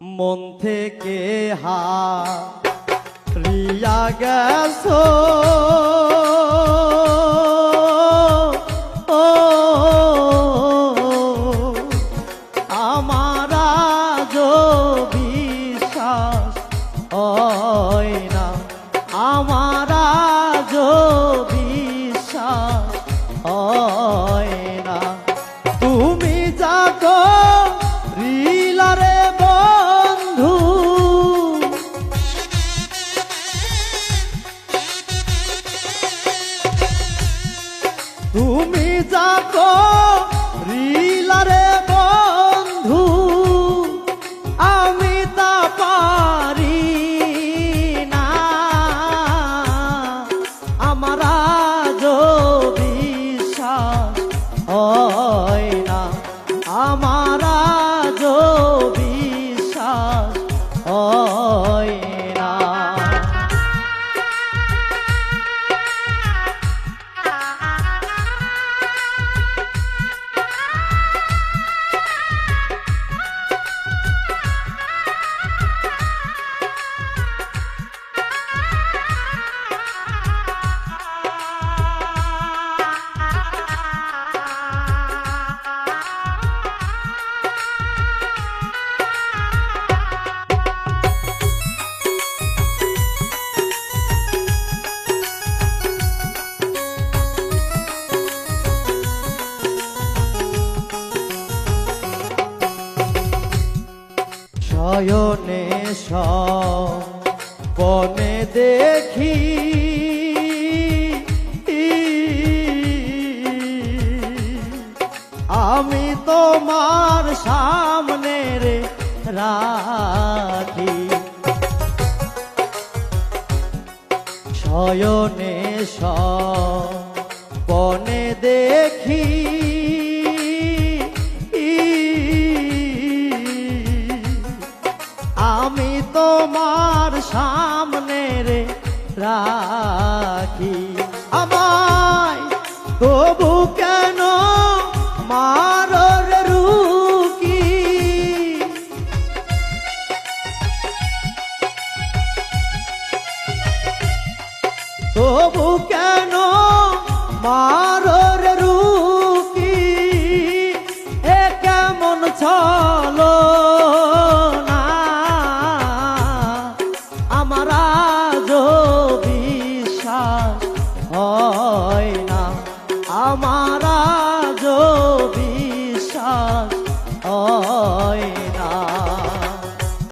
মন থেকে হা রিয়া গেছো। ও আমার বিশ্বাস হয় না। আমার তুমি যাকো রিলারে বন্ধু আমি তা পারি না। আমার বিশ্বাস হয় না আমার শয়নে বনে দেখি। আমি তোমার সামনে রে রাখি। শয়নে বনে দেখি। আমি তোমার সামনে রে রাখি। আমায় তবু কেন মারো রে রুকি? তবু কেন অ